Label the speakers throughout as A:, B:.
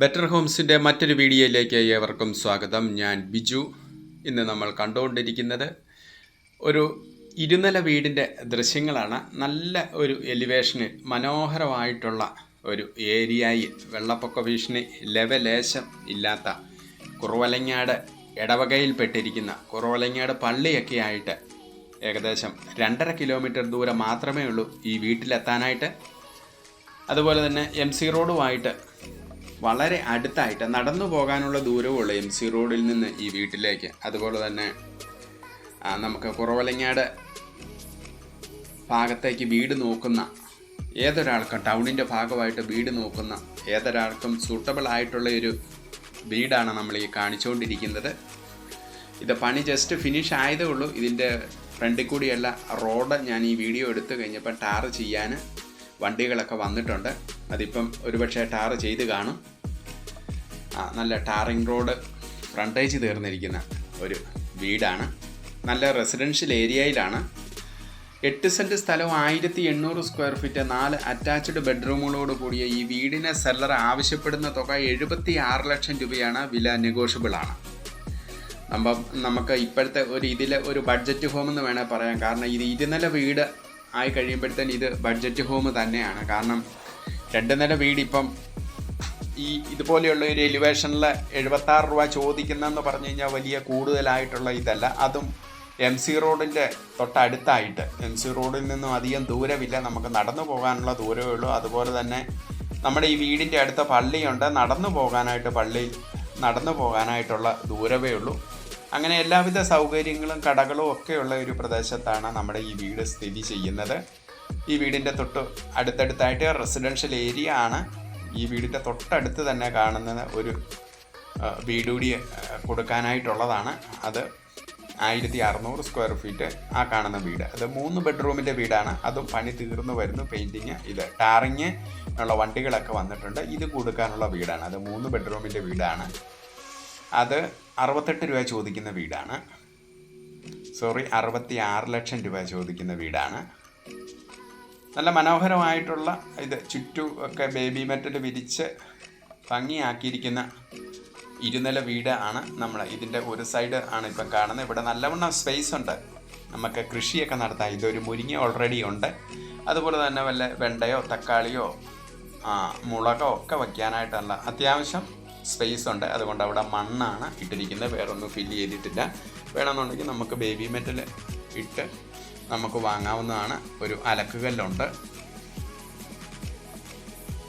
A: Better ഹോംസിന്റെ മറ്റൊരു വീഡിയോയിലേക്ക് ഏവർക്കും സ്വാഗതം. ഞാൻ ബിജു. ഇന്ന് നമ്മൾ കണ്ടുകൊണ്ടിരിക്കുന്നത് ഒരു ഇരുനില വീടിന്റെ ദൃശ്യങ്ങളാണ്. നല്ല ഒരു എലിവേഷന് മനോഹരമായിട്ടുള്ള ഒരു ഏരിയയിൽ വെള്ളപ്പൊക്ക ഭീഷണി ലെവലേശം ഇല്ലാത്ത കുറവലങ്ങാട് ഇടവകയിൽപ്പെട്ടിരിക്കുന്ന കുറവലങ്ങാട് പള്ളിയൊക്കെ ആയിട്ട് ഏകദേശം രണ്ടര കിലോമീറ്റർ ദൂരം മാത്രമേ ഉള്ളൂ ഈ വീട്ടിലെത്താനായിട്ട്. അതുപോലെ തന്നെ എം സി റോഡുമായിട്ട് വളരെ അടുത്തായിട്ട് നടന്നു പോകാനുള്ള ദൂരമുള്ള എം സി റോഡിൽ നിന്ന് ഈ വീട്ടിലേക്ക്. അതുപോലെ തന്നെ നമുക്ക് കുറവലങ്ങാട് ഭാഗത്തേക്ക് വീട് നോക്കുന്ന ഏതൊരാൾക്കും ടൗണിന്റെ ഭാഗമായിട്ട് വീട് നോക്കുന്ന ഏതൊരാൾക്കും സൂട്ടബിൾ ആയിട്ടുള്ള ഒരു വീടാണ് നമ്മൾ ഈ കാണിച്ചുകൊണ്ടിരിക്കുന്നത്. ഇത് പണി ജസ്റ്റ് ഫിനിഷ് ആയതേ ഉള്ളൂ. ഇതിന്റെ ഫ്രണ്ടിൽ കൂടിയല്ല റോഡ് ഞാൻ ഈ വീഡിയോ എടുത്തു കഴിഞ്ഞപ്പോൾ ടാർ ചെയ്യാൻ വണ്ടികളൊക്കെ വന്നിട്ടുണ്ട്. അതിപ്പം ഒരുപക്ഷെ ടാർ ചെയ്ത് കാണും. നല്ല ടാറിങ് റോഡ് ഫ്രണ്ടേജ് തീർന്നിരിക്കുന്ന ഒരു വീടാണ്. നല്ല റെസിഡൻഷ്യൽ ഏരിയയിലാണ്. എട്ട് സെന്റ് സ്ഥലവും ആയിരത്തി എണ്ണൂറ് സ്ക്വയർ ഫീറ്റ് നാല് അറ്റാച്ച്ഡ് ബെഡ്റൂമുകളോട് കൂടിയ ഈ വീടിനെ സെല്ലർ ആവശ്യപ്പെടുന്ന തുക എഴുപത്തി ആറ് ലക്ഷം രൂപയാണ്. വില നെഗോഷ്യബിൾ ആണ്. അപ്പം നമുക്ക് ഇപ്പോഴത്തെ ഒരു ഇതിലെ ഒരു ബഡ്ജറ്റ് ഹോം എന്ന് വേണേൽ പറയാം. കാരണം ഇത് ഇരുനില വീട് ആയി കഴിയുമ്പോഴത്തേന് ഇത് ബഡ്ജറ്റ് ഹോം തന്നെയാണ്. കാരണം രണ്ട് നില വീട് ഇപ്പം ഈ ഇതുപോലെയുള്ള ഒരു എലിവേഷനിൽ എഴുപത്താറ് രൂപ ചോദിക്കുന്നതെന്ന് പറഞ്ഞു കഴിഞ്ഞാൽ വലിയ കൂടുതലായിട്ടുള്ള ഇതല്ല. അതും എം സി റോഡിന്റെ തൊട്ടടുത്തായിട്ട്. എം സി റോഡിൽ നിന്നും അധികം ദൂരമില്ല. നമുക്ക് നടന്നു പോകാനുള്ള ദൂരമേ ഉള്ളൂ. അതുപോലെ തന്നെ നമ്മുടെ ഈ വീടിന്റെ അടുത്ത പള്ളിയുണ്ട്. നടന്നു പോകാനായിട്ട് പള്ളി നടന്നു പോകാനായിട്ടുള്ള ദൂരമേ ഉള്ളൂ. അങ്ങനെ എല്ലാവിധ സൗകര്യങ്ങളും കടകളും ഒക്കെയുള്ള ഒരു പ്രദേശത്താണ് നമ്മുടെ ഈ വീട് സ്ഥിതി ചെയ്യുന്നത്. ഈ വീടിന്റെ തൊട്ട് അടുത്തടുത്തായിട്ട് റെസിഡൻഷ്യൽ ഏരിയ ആണ്. ഈ വീടിന്റെ തൊട്ടടുത്ത് തന്നെ കാണുന്ന ഒരു വീടുകൂടി കൊടുക്കാനായിട്ടുള്ളതാണ്. അത് ആയിരത്തി അറുന്നൂറ് സ്ക്വയർ ഫീറ്റ് ആ കാണുന്ന വീട്. അത് മൂന്ന് ബെഡ്റൂമിന്റെ വീടാണ്. അതും പണി തീർന്നു വരുന്നു പെയിന്റിങ് ഇത് ടാറിങ് ഉള്ള വണ്ടികളൊക്കെ വന്നിട്ടുണ്ട്. ഇത് കൊടുക്കാനുള്ള വീടാണ്. അത് മൂന്ന് ബെഡ്റൂമിന്റെ വീടാണ്. അത് അറുപത്തെട്ട് രൂപ ചോദിക്കുന്ന വീടാണ്. സോറി അറുപത്തി ആറ് ലക്ഷം രൂപ ചോദിക്കുന്ന വീടാണ്. നല്ല മനോഹരമായിട്ടുള്ള ഇത് ചുറ്റും ഒക്കെ ബേബി മെറ്റൽ വിരിച്ച് ഭംഗിയാക്കിയിരിക്കുന്ന ഇരുനില വീട് ആണ് നമ്മൾ ഇതിന്റെ ഒരു സൈഡ് ആണ് ഇപ്പം കാണുന്നത്. ഇവിടെ നല്ലവണ്ണം സ്പേസ് ഉണ്ട്. നമുക്ക് കൃഷിയൊക്കെ നടത്താം. ഇതൊരു മുരിങ്ങ ഓൾറെഡി ഉണ്ട്. അതുപോലെ തന്നെ വല്ല വെണ്ടയോ തക്കാളിയോ മുളകോ ഒക്കെ വയ്ക്കാനായിട്ടുള്ള അത്യാവശ്യം സ്പേസ് ഉണ്ട്. അതുകൊണ്ട് അവിടെ മണ്ണാണ് ഇട്ടിരിക്കുന്നത്. വേറൊന്നും ഫില്ല് ചെയ്തിട്ടില്ല. വേണമെന്നുണ്ടെങ്കിൽ നമുക്ക് ബേബി മെറ്റൽ ഇട്ട് നമുക്ക് വാങ്ങാവുന്നതാണ് ഒരു അലക്കുകല്ലുണ്ട്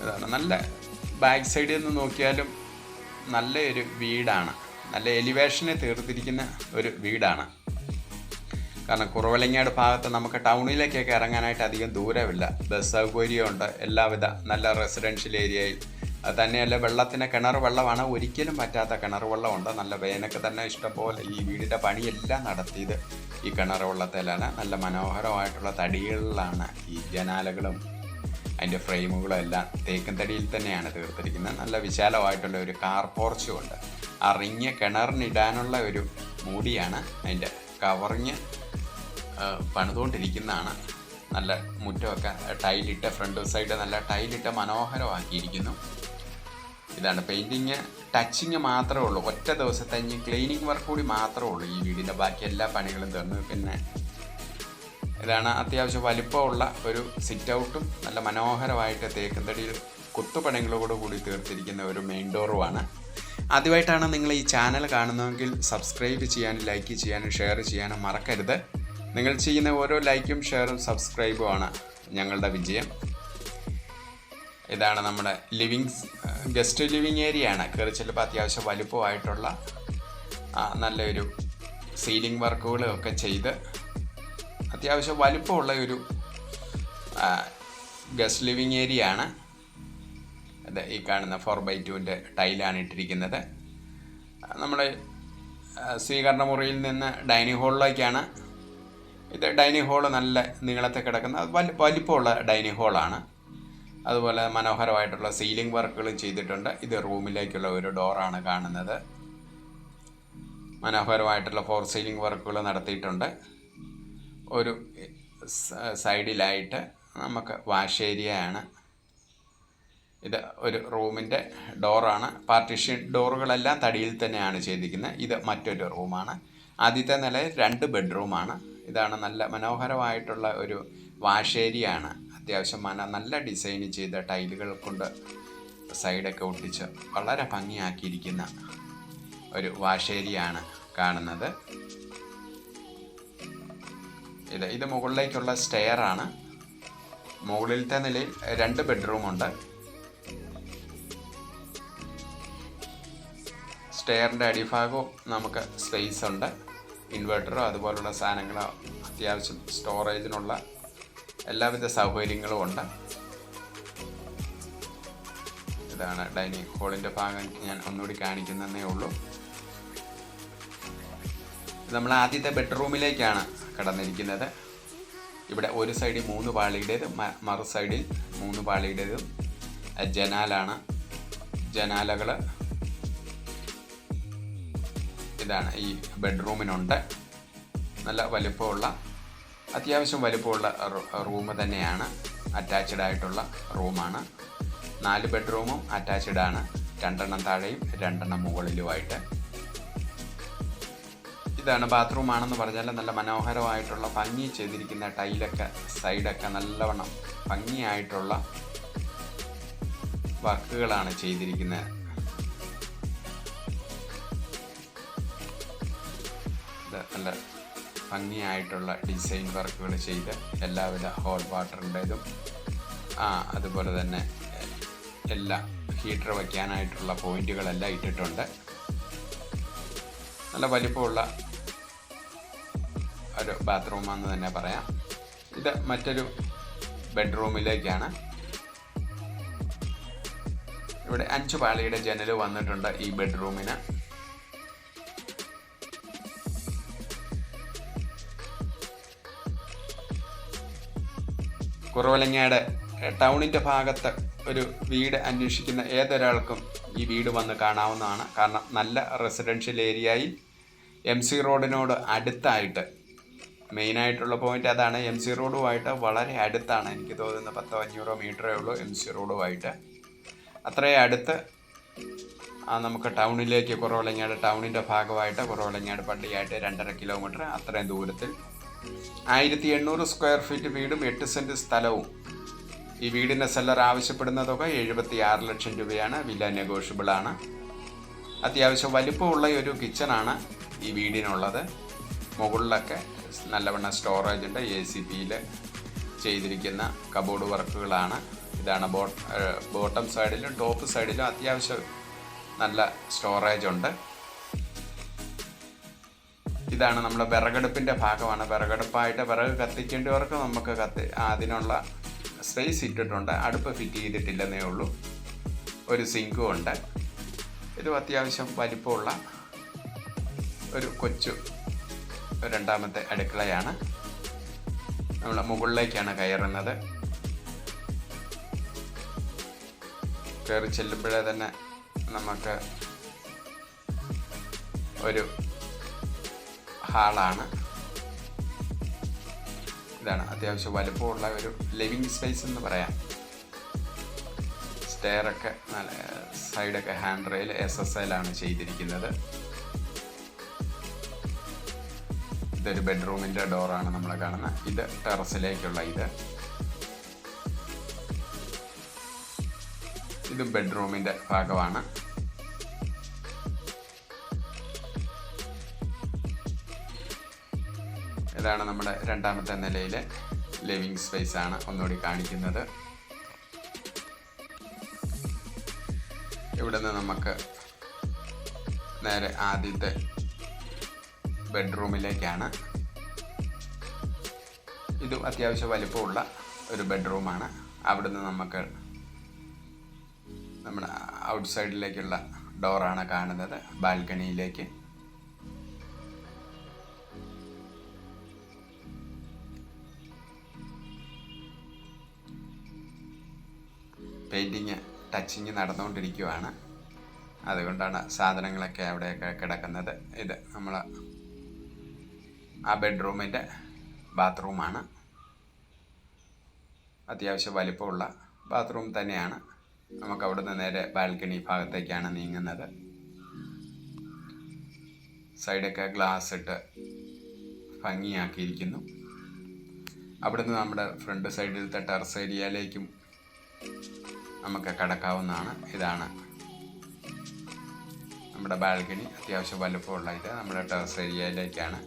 A: ഇതാണ് നല്ല ബാക്ക് സൈഡിൽ നിന്ന് നോക്കിയാലും നല്ലൊരു വീടാണ്. നല്ല എലിവേഷനെ തീർത്തിരിക്കുന്ന ഒരു വീടാണ്. കാരണം കുറവലങ്ങാട് ഭാഗത്ത് നമുക്ക് ടൗണിലേക്കൊക്കെ ഇറങ്ങാനായിട്ട് അധികം ദൂരമില്ല. ബസ് സൗകര്യമുണ്ട്. എല്ലാവിധ നല്ല റെസിഡൻഷ്യൽ ഏരിയയിൽ അത് തന്നെയല്ല വെള്ളത്തിന് കിണർ വെള്ളമാണ്. ഒരിക്കലും പറ്റാത്ത കിണർ വെള്ളമുണ്ട്. നല്ല വേനൊക്കെ തന്നെ ഇഷ്ടംപോലെ ഈ വീടിന്റെ പണിയെല്ലാം നടത്തിയത്. ഈ കിണർ വെള്ളത്തിലാണ് നല്ല മനോഹരമായിട്ടുള്ള തടികളിലാണ് ഈ ജനാലകളും അതിന്റെ ഫ്രെയിമുകളും എല്ലാം തേക്കൻ തടിയിൽ തന്നെയാണ് തീർത്തിരിക്കുന്നത്. നല്ല വിശാലമായിട്ടുള്ള ഒരു കാർ പോർച്ചും ഉണ്ട്. ആ റിങ് കിണറിനിടാനുള്ള ഒരു മൂടിയാണ് അതിന്റെ കവറിങ് പണിതുകൊണ്ടിരിക്കുന്നതാണ്. നല്ല മുറ്റമൊക്കെ ടൈലിട്ട് ഫ്രണ്ട് സൈഡ് നല്ല ടൈലിട്ട് മനോഹരമാക്കിയിരിക്കുന്നു. ഇതാണ് പെയിന്റിങ്. ടച്ചിങ് മാത്രമേ ഉള്ളൂ. ഒറ്റ ദിവസത്തെ ഇനി ക്ലീനിങ് വർക്ക് കൂടി മാത്രമേ ഉള്ളൂ ഈ വീടിന്റെ ബാക്കി എല്ലാ പണികളും തീർന്നു. പിന്നെ ഇതാണ് അത്യാവശ്യം വലിപ്പമുള്ള ഒരു സിറ്റ് ഔട്ടും നല്ല മനോഹരമായിട്ട് തേക്കുന്തടിയിൽ കുത്തുപണികളോട് കൂടി തീർത്തിരിക്കുന്ന ഒരു മെയിൻ ഡോറുമാണ് ആദ്യമായിട്ടാണ് നിങ്ങൾ ഈ ചാനൽ കാണുന്നതെങ്കിൽ സബ്സ്ക്രൈബ് ചെയ്യാനും ലൈക്ക് ചെയ്യാനും ഷെയർ ചെയ്യാനും മറക്കരുത്. നിങ്ങൾ ചെയ്യുന്ന ഓരോ ലൈക്കും ഷെയറും സബ്സ്ക്രൈബുമാണ് ഞങ്ങളുടെ വിജയം. ഇതാണ് നമ്മുടെ ലിവിങ് ഗസ്റ്റ് ലിവിങ് ഏരിയ ആണ് കയറി ചെല്ലുമ്പോൾ അത്യാവശ്യം വലുപ്പമായിട്ടുള്ള നല്ലൊരു സീലിംഗ് വർക്കുകളും ഒക്കെ ചെയ്ത് അത്യാവശ്യം വലുപ്പമുള്ള ഒരു ഗസ്റ്റ് ലിവിങ് ഏരിയ ആണ് അത് ഈ കാണുന്ന ഫോർ ബൈ ടുവിന്റെ ടൈലാണ് ഇട്ടിരിക്കുന്നത്. നമ്മൾ സ്വീകരണ മുറിയിൽ നിന്ന് ഡൈനിങ് ഹാളിലേക്കാണ്. ഇത് ഡൈനിങ് ഹാൾ നല്ല നീളത്തിൽ കിടക്കുന്ന വലിപ്പമുള്ള ഡൈനിങ് ഹാളാണ്. അതുപോലെ മനോഹരമായിട്ടുള്ള സീലിംഗ് വർക്കുകൾ ചെയ്തിട്ടുണ്ട്. ഇത് റൂമിലേക്കുള്ള ഒരു ഡോറാണ് കാണുന്നത്. മനോഹരമായിട്ടുള്ള ഫോർ സീലിംഗ് വർക്കുകൾ നടത്തിയിട്ടുണ്ട്. ഒരു സൈഡിലായിട്ട് നമുക്ക് വാഷ് ഏരിയയാണ് ഇത് ഒരു റൂമിന്റെ ഡോറാണ്. പാർട്ടിഷൻ ഡോറുകളെല്ലാം തടിയിൽ തന്നെയാണ് ചെയ്തിരിക്കുന്നത്. ഇത് മറ്റൊരു റൂമാണ്. ആദ്യത്തെ നിലയിൽ രണ്ട് ബെഡ്റൂമാണ്. ഇതാണ് നല്ല മനോഹരമായിട്ടുള്ള ഒരു വാഷേരിയാണ് അത്യാവശ്യം മന നല്ല ഡിസൈൻ ചെയ്ത ടൈലുകൾ കൊണ്ട് സൈഡൊക്കെ ഒട്ടിച്ച് വളരെ ഭംഗിയാക്കിയിരിക്കുന്ന ഒരു വാഷേരിയാണ് കാണുന്നത്. ഇത് ഇത് മുകളിലേക്കുള്ള സ്റ്റെയർ ആണ്. മുകളിലത്തെ നിലയിൽ രണ്ട് ബെഡ്റൂമുണ്ട് സ്റ്റെയറിന്റെ അടിഭാഗവും നമുക്ക് സ്പേസ് ഉണ്ട്. ഇൻവെർട്ടറോ അതുപോലുള്ള സാധനങ്ങളോ അത്യാവശ്യം സ്റ്റോറേജിനുള്ള എല്ലാവിധ സൗകര്യങ്ങളും ഉണ്ട്. ഇതാണ് ഡൈനിങ് ഹാളിന്റെ ഭാഗം ഞാൻ ഒന്നുകൂടി കാണിക്കുന്നതേ ഉള്ളൂ. നമ്മൾ ആദ്യത്തെ ബെഡ്റൂമിലേക്കാണ് കടന്നിരിക്കുന്നത്. ഇവിടെ ഒരു സൈഡിൽ മൂന്ന് പാളിയുടേത് മറു സൈഡിൽ മൂന്ന് പാളിയുടേതും ജനാലാണ്. ജനാലകൾ ഇതാണ് ഈ ബെഡ്റൂമിനുണ്ട്. നല്ല വലിപ്പമുള്ള അത്യാവശ്യം വലുപ്പമുള്ള റൂം തന്നെയാണ്. അറ്റാച്ച്ഡ് ആയിട്ടുള്ള റൂമാണ്. നാല് ബെഡ്റൂമും അറ്റാച്ച്ഡ് ആണ്. രണ്ടെണ്ണം താഴെയും രണ്ടെണ്ണം മുകളിലുമായിട്ട്. ഇതാണ് ബാത്റൂം ആണെന്ന് പറഞ്ഞാൽ നല്ല മനോഹരമായിട്ടുള്ള ഭംഗി ചെയ്തിരിക്കുന്ന ടൈലൊക്കെ സൈഡൊക്കെ നല്ലവണ്ണം ഭംഗിയായിട്ടുള്ള വർക്കുകളാണ് ചെയ്തിരിക്കുന്നത് നല്ല ഭംഗിയായിട്ടുള്ള ഡിസൈൻ വർക്കുകൾ ചെയ്ത് എല്ലാവിധ ഹോൾ വാട്ടറിന്റെതും ആ അതുപോലെ തന്നെ എല്ലാ ഹീറ്റർ വയ്ക്കാനായിട്ടുള്ള പോയിന്റുകളെല്ലാം ഇട്ടിട്ടുണ്ട്. നല്ല വലിപ്പമുള്ള ഒരു ബാത്റൂമാണെന്ന് തന്നെ പറയാം. ഇത് മറ്റൊരു ബെഡ്റൂമിലേക്കാണ്. ഇവിടെ അഞ്ച് പാളിയുടെ ജനൽ വന്നിട്ടുണ്ട് ഈ ബെഡ്റൂമിന്. കുറവലങ്ങാട് ടൗണിന്റെ ഭാഗത്ത് ഒരു വീട് അന്വേഷിക്കുന്ന ഏതൊരാൾക്കും ഈ വീട് വന്ന് കാണാവുന്നതാണ്. കാരണം നല്ല റെസിഡൻഷ്യൽ ഏരിയയിൽ എം സി റോഡിനോട് അടുത്തായിട്ട് മെയിനായിട്ടുള്ള പോയിന്റ് അതാണ് എം സി റോഡുമായിട്ട് വളരെ അടുത്താണ്. എനിക്ക് തോന്നുന്നത് പത്തോ അഞ്ഞൂറോ മീറ്ററേ ഉള്ളൂ എം സി റോഡുമായിട്ട്. അത്രയും അടുത്ത് ആ നമുക്ക് ടൗണിലേക്ക് കുറവലങ്ങാട് ടൗണിന്റെ ഭാഗമായിട്ട് കുറവലങ്ങാട് പള്ളിയായിട്ട് രണ്ടര കിലോമീറ്റർ അത്രയും ദൂരത്തിൽ ആയിരത്തി എണ്ണൂറ് സ്ക്വയർ ഫീറ്റ് വീടും എട്ട് സെന്റ് സ്ഥലവും. ഈ വീടിന്റെ സെല്ലർ ആവശ്യപ്പെടുന്ന തുക എഴുപത്തി ആറ് ലക്ഷം രൂപയാണ്. വില നെഗോഷ്യബിൾ ആണ് അത്യാവശ്യം വലിപ്പമുള്ള ഒരു കിച്ചണാണ് ഈ വീടിനുള്ളത്. മുകളിലൊക്കെ നല്ലവണ്ണം സ്റ്റോറേജ് ഉണ്ട്. എ സി പിയിൽ ചെയ്തിരിക്കുന്ന കബോർഡ് വർക്കുകളാണ് ഇതാണ് ബോട്ടം സൈഡിലും ടോപ്പ് സൈഡിലും അത്യാവശ്യം നല്ല സ്റ്റോറേജ് ഉണ്ട്. ഇതാണ് നമ്മുടെ വിറകടുപ്പിന്റെ ഭാഗമാണ്. വിറകടുപ്പായിട്ട് വിറക് കത്തിക്കേണ്ടവർക്ക് നമുക്ക് കത്തി അതിനുള്ള സ്പേസ് ഇട്ടിട്ടുണ്ട്. അടുപ്പ് ഫിറ്റ് ചെയ്തിട്ടില്ലെന്നേ ഉള്ളൂ. ഒരു സിങ്കും ഉണ്ട്. ഇത് അത്യാവശ്യം വലിപ്പമുള്ള ഒരു കൊച്ചു രണ്ടാമത്തെ അടുക്കളയാണ്. നമ്മൾ മുകളിലേക്കാണ് കയറുന്നത്. കയറി ചെല്ലുമ്പോഴേ തന്നെ നമുക്ക് ഒരു ഹാളാണ്. ഇതാണ് അത്യാവശ്യം വലുപ്പമുള്ള ഒരു ലിവിങ് സ്പേസ് എന്ന് പറയാം. സ്റ്റെയറൊക്കെ നല്ല സൈഡൊക്കെ ഹാൻഡ് റെയിൽ എസ് എസ് എല്ലാണ് ചെയ്തിരിക്കുന്നത്. ഇതൊരു ബെഡ്റൂമിന്റെ ഡോറാണ് നമ്മൾ കാണുന്നത് ഇത് ടെറസിലേക്കുള്ള ഇത്. ഇത് ബെഡ്റൂമിന്റെ ഭാഗമാണ്. ഇതാണ് നമ്മുടെ രണ്ടാമത്തെ നിലയിലെ ലിവിങ് സ്പേസ് ആണ് ഒന്നുകൂടി കാണിക്കുന്നത്. ഇവിടെ നിന്ന് നമുക്ക് നേരെ ആദ്യത്തെ ബെഡ്റൂമിലേക്കാണ് ഇതും അത്യാവശ്യം വലിപ്പമുള്ള ഒരു ബെഡ്റൂമാണ് അവിടുന്ന് നമുക്ക് നമ്മുടെ ഔട്ട് സൈഡിലേക്കുള്ള ഡോറാണ് കാണുന്നത് ബാൽക്കണിയിലേക്ക് പെയിന്റിങ് ടച്ചിങ് നടന്നുകൊണ്ടിരിക്കുവാണ്. അതുകൊണ്ടാണ് സാധനങ്ങളൊക്കെ അവിടെയൊക്കെ കിടക്കുന്നത്. ഇത് നമ്മൾ ആ ബെഡ്റൂമിന്റെ ബാത്റൂമാണ്. അത്യാവശ്യം വലിപ്പമുള്ള ബാത്റൂം തന്നെയാണ്. നമുക്ക് അവിടുന്ന് നേരെ ബാൽക്കണി ഭാഗത്തേക്കാണ് നീങ്ങുന്നത്. സൈഡൊക്കെ ഗ്ലാസ് ഇട്ട് ഭംഗിയാക്കിയിരിക്കുന്നു. അവിടുന്ന് നമ്മുടെ ഫ്രണ്ട് സൈഡിലത്തെ ടെറസ് ഏരിയയിലേക്കും നമുക്ക് കടക്കാവുന്നതാണ്. ഇതാണ് നമ്മുടെ ബാൽക്കണി. അത്യാവശ്യം വലുപ്പമുള്ള ഇത്. നമ്മുടെ ടെറസ് ഏരിയയിലേക്കാണ്.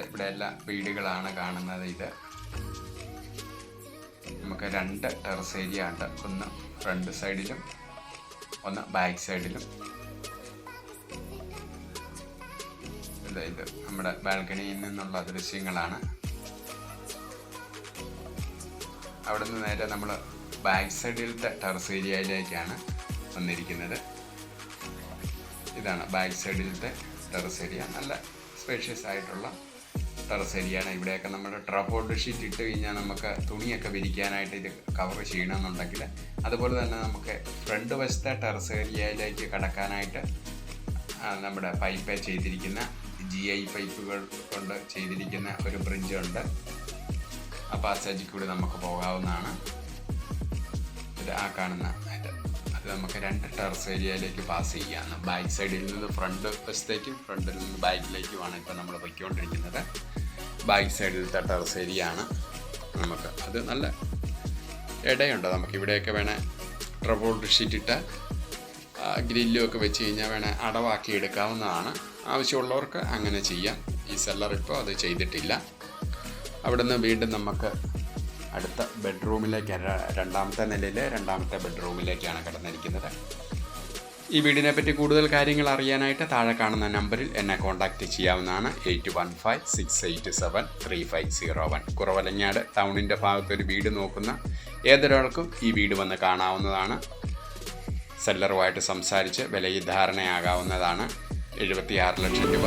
A: ഇവിടെ എല്ലാ വീടുകളാണ് കാണുന്നത് ഇത്. നമുക്ക് രണ്ട് ടെറസ് ഏരിയ ഉണ്ട്. ഒന്ന് ഫ്രണ്ട് സൈഡിലും ഒന്ന് ബാക്ക് സൈഡിലും. ഇത് നമ്മുടെ ബാൽക്കണിയിൽ നിന്നുള്ള ദൃശ്യങ്ങളാണ്. അവിടെ നിന്ന് നേരെ നമ്മൾ ബാക്ക് സൈഡിലത്തെ ടെറസ് ഏരിയയിലേക്കാണ് വന്നിരിക്കുന്നത്. ഇതാണ് ബാക്ക് സൈഡിലത്തെ ടെറസ് ഏരിയ നല്ല സ്പേഷ്യസ് ആയിട്ടുള്ള ടെറസ് ഏരിയയാണ് ഇവിടെയൊക്കെ നമ്മൾ ട്രപ്പോർഡ് ഷീറ്റ് ഇട്ട് കഴിഞ്ഞാൽ നമുക്ക് തുണിയൊക്കെ വിരിക്കാനായിട്ട് ഇത് കവർ ചെയ്യണമെന്നുണ്ടെങ്കിൽ അതുപോലെ തന്നെ നമുക്ക് ഫ്രണ്ട് വശത്തെ ടെറസ് ഏരിയയിലേക്ക് കടക്കാനായിട്ട് നമ്മുടെ പൈപ്പ് ചെയ്തിരിക്കുന്ന ജി ഐ പൈപ്പുകൾ കൊണ്ട് ചെയ്തിരിക്കുന്ന ഒരു ബ്രിഡ്ജ് ഉണ്ട്. ആ പാസേജിൽ കൂടി നമുക്ക് പോകാവുന്നതാണ്. ഇത് ആ കാണുന്ന അത് നമുക്ക് രണ്ട് ടെറസ് ഏരിയയിലേക്ക് പാസ് ചെയ്യാം. ബാക്ക് സൈഡിൽ നിന്ന് ഫ്രണ്ട് വശത്തേക്കും ഫ്രണ്ടിൽ നിന്ന് ബാക്കിലേക്കുമാണ് ഇപ്പോൾ നമ്മൾ പൊയ്ക്കൊണ്ടിരിക്കുന്നത്. ബാക്ക് സൈഡിലത്തെ ടെറസ് ഏരിയ ആണ് നമുക്ക്. അത് നല്ല ഇടയുണ്ട്. നമുക്ക് ഇവിടെയൊക്കെ വേണേൽ ട്രബോൾഡ് ഷീറ്റ് ഇട്ട് ഗ്രില്ലും ഒക്കെ വെച്ച് കഴിഞ്ഞാൽ വേണേൽ അടവാക്കി എടുക്കാവുന്നതാണ്. ആവശ്യമുള്ളവർക്ക് അങ്ങനെ ചെയ്യാം. ഈ സെല്ലർ ഇപ്പോൾ അത് ചെയ്തിട്ടില്ല. അവിടുന്ന് വീണ്ടും നമുക്ക് അടുത്ത ബെഡ്റൂമിലേക്ക് രണ്ടാമത്തെ നിലയിലെ രണ്ടാമത്തെ ബെഡ്റൂമിലേക്കാണ് കടന്നിരിക്കുന്നത്. ഈ വീടിനെ പറ്റി കൂടുതൽ കാര്യങ്ങൾ അറിയാനായിട്ട് താഴെ കാണുന്ന നമ്പറിൽ എന്നെ കോൺടാക്റ്റ് ചെയ്യാവുന്നതാണ് eight one five six eight seven three five zero one. Kuravilangad ടൗണിന്റെ ഭാഗത്ത് ഒരു വീട് നോക്കുന്ന ഏതൊരാൾക്കും ഈ വീട് വന്ന് കാണാവുന്നതാണ്. സെല്ലറുമായിട്ട് സംസാരിച്ച് വിലയിൽ ധാരണയാകാവുന്നതാണ്. എഴുപത്തിയാറ് ലക്ഷം രൂപ.